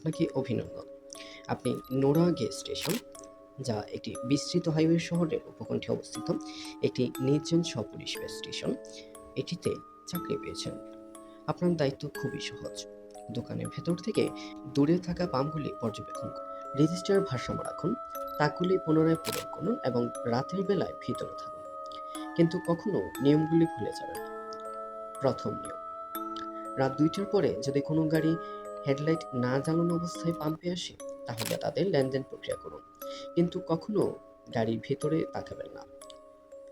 আপনাকে অভিনন্দন। আপনি নোরা গে স্টেশন, যা একটি বিস্তৃত হাইওয়ে শহরের উপকণ্ঠে অবস্থিত, একটি নির্জন সপরিবেশ স্টেশন, এটিতে চাকরি পেয়েছেন। আপনার দায়িত্ব খুবই সহজ। দোকানের ভেতর থেকে দূরে থাকা পাম্পগুলি পর্যবেক্ষণ করুন। রেজিস্টার ভারসাম্য রাখুন, তাকগুলি পুনরায় পূরণ করুন এবং রাতের বেলায় ভিতরে থাকুন। কিন্তু কখনো নিয়মগুলি ভুলে যাবেন না। প্রথম নিয়ম, রাত দুইটার পরে যদি কোনো গাড়ি হেডলাইট না জ্বালানো অবস্থায় পাম্পে আসে, তাহলে তাদের লেনদেন প্রক্রিয়া করুন। কিন্তু কখনো গাড়ির ভেতরে তাকাবেন না।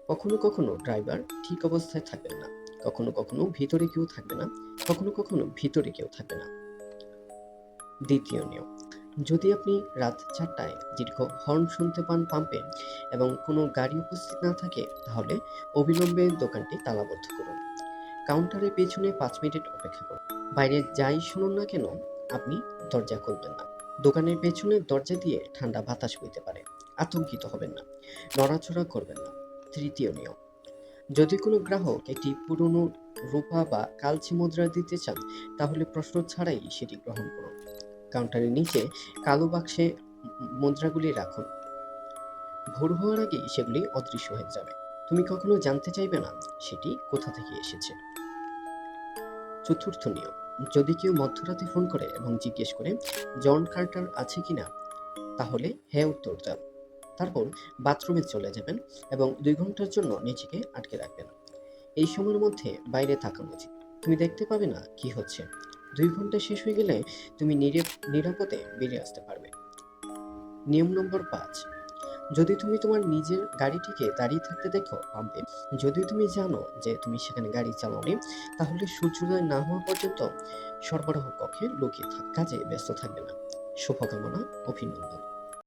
কখনো কখনো ড্রাইভার ঠিক অবস্থায় থাকবেন না। কখনো কখনো ভিতরে কেউ থাকবে না। কখনো কখনো ভিতরে কেউ থাকবে না। দ্বিতীয় নিয়ম, যদি আপনি রাত চারটায় দীর্ঘ হর্ন শুনতে পান পাম্পে এবং কোনো গাড়ি উপস্থিত না থাকে, তাহলে অবিলম্বে দোকানটি তালাবদ্ধ করুন। কাউন্টারের পেছনে পাঁচ মিনিট অপেক্ষা করুন। বাইরে যাই শুনুন না কেন, আপনি দরজা খুলবেন না। দোকানের পেছনে দরজা দিয়ে ঠান্ডা বাতাস বইতে পারে। আতঙ্কিত হবেন না। নড়াচড়া করবেন না। তৃতীয় নিয়ম। যদি কোনো গ্রাহক একটি পুরনো রূপা বা কালচি মুদ্রা দিতে চান, তাহলে প্রশ্ন ছাড়াই সেটি গ্রহণ করুন। কাউন্টারের নিচে কালো বাক্সে মুদ্রাগুলি রাখুন। ভোর হওয়ার আগেই সেগুলি অদৃশ্য হয়ে যাবে। তুমি কখনো জানতে চাইবে না, সেটি কোথা থেকে এসেছে? চতুর্থ নিয়ম, যদি কেউ মধ্যরাতে ফোন করে এবং জিজ্ঞেস করে, জন কার্টার আছে কিনা? তাহলে হ্যাঁ উত্তর দাও। তারপর বাথরুমে চলে যাবেন এবং দুই ঘণ্টার জন্য নিজেকে আটকে রাখবেন। এই সময়ের মধ্যে বাইরে তাকানো উচিত। তুমি দেখতে পাবে না কি হচ্ছে। দুই ঘণ্টা শেষ হয়ে গেলে তুমি নিরে- নিরাপদে বেরিয়ে আসতে পারবে। নিয়ম নম্বর পাঁচ যদি তুমি তোমার নিজের গাড়িটিকে দাঁড়িয়ে থাকতে দেখো পাম্পে যদি তুমি জানো যে তুমি সেখানে গাড়ি চালাওনি, তাহলে সূর্যোদয় না হওয়া পর্যন্ত সরবরাহ কক্ষে লুকিয়ে থাক, কাজে ব্যস্ত থাকবে না। শুভকামনা, অভিনন্দন।